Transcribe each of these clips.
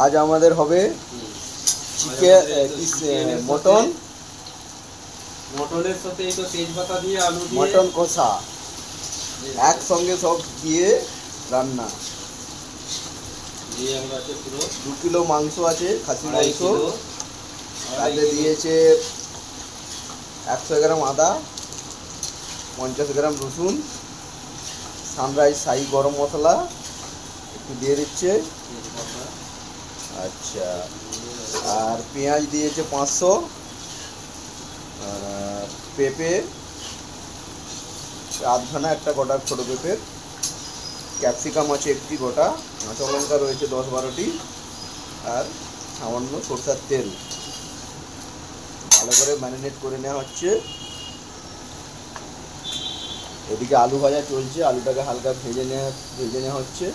আজ আমাদের হবে চিকেন মটন। মটনের সাথে এই তো তেজপাতা দিয়ে আলু দিয়ে। মটন কষা। একসঙ্গে সব দিয়ে রান্না। দু কিলো মাংস আছে খাসি মাংস। তাতে দিয়েছে একশো গ্রাম আদা পঞ্চাশ গ্রাম রসুন সানরাইজ সাই গরম মশলা একটু দিয়ে দিচ্ছে। আচ্ছা। আর পেঁয়াজ দিয়েছে পাঁচশো। পেঁপে, আধখানা, একটা গোটা ছোটো পেঁপের ক্যাপসিকাম আছে একটি গোটা, কাঁচা লঙ্কা রয়েছে দশ বারোটি। আর সামান্য সরষার তেল। ভালো করে ম্যারিনেট করে নেওয়া হচ্ছে। এদিকে আলু ভাজা চলছে, আলুটাকে হালকা ভেজে নেওয়া ভেজে নেওয়া হচ্ছে।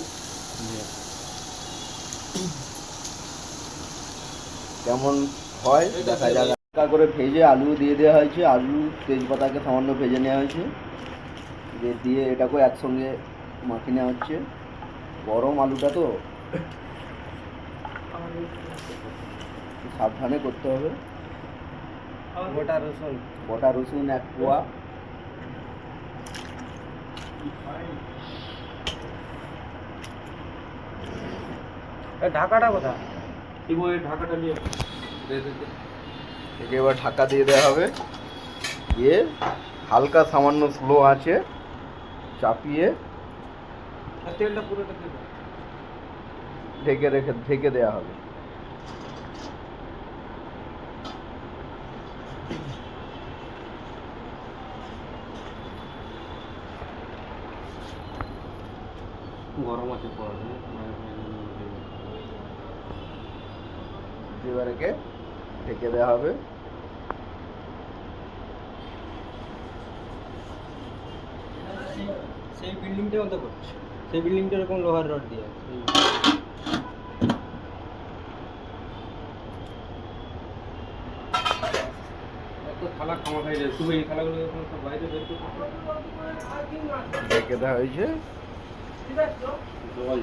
কেমন হয় দেখা যাক। হালকা করে ভেজে আলু দিয়ে দেওয়া হয়েছে। আলু তেজপাতাকে সামান্য ভেজে নেওয়া হয়েছে। দিয়ে দিয়ে এটাকেও একসঙ্গে মাখিয়ে নেওয়া হচ্ছে। গরম আলুটা তো। সাবধানে করতে হবে। গোটা রসুন। গোটা রসুন এক পোয়া ঢাকাটা কোথায়? কি বই ঢাকাটা নিয়ে দে দে দে। একে এবার ঢাকা দিয়ে দেওয়া হবে দিয়ে হালকা সামান্য স্লো আছে চাপিয়ে আর তেলটা পুরোটা দিয়ে দাও। ঢেকে রেখে ঢেকে দেওয়া হবে গরম আছে পড়া এবার একে ঢেকে দেওয়া হবে। সেই বিল্ডিংটা মতো করছে। সেই বিল্ডিংটা এরকম লোহার রড দিয়ে এত থালা খামা খাই যায় তুমি এই থালাগুলো যখন সব বাইরে বের করতে ঢেকে দেওয়া হয়েছে জল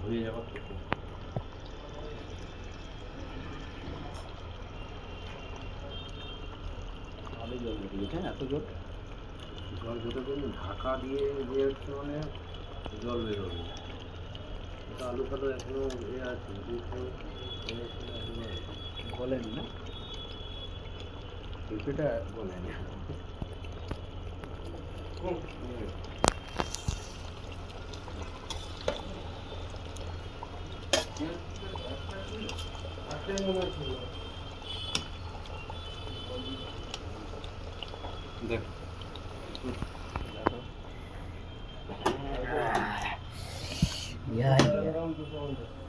হয়ে জল হ্যাঁ, এত জল করলে ঢাকা দিয়ে মানে জল বেরোবে আলু ফালু এখনও এ আছে বলেনি না পেঁপেটা বলেনি দেখ ইয়া এরকম দুশো পঞ্চাশ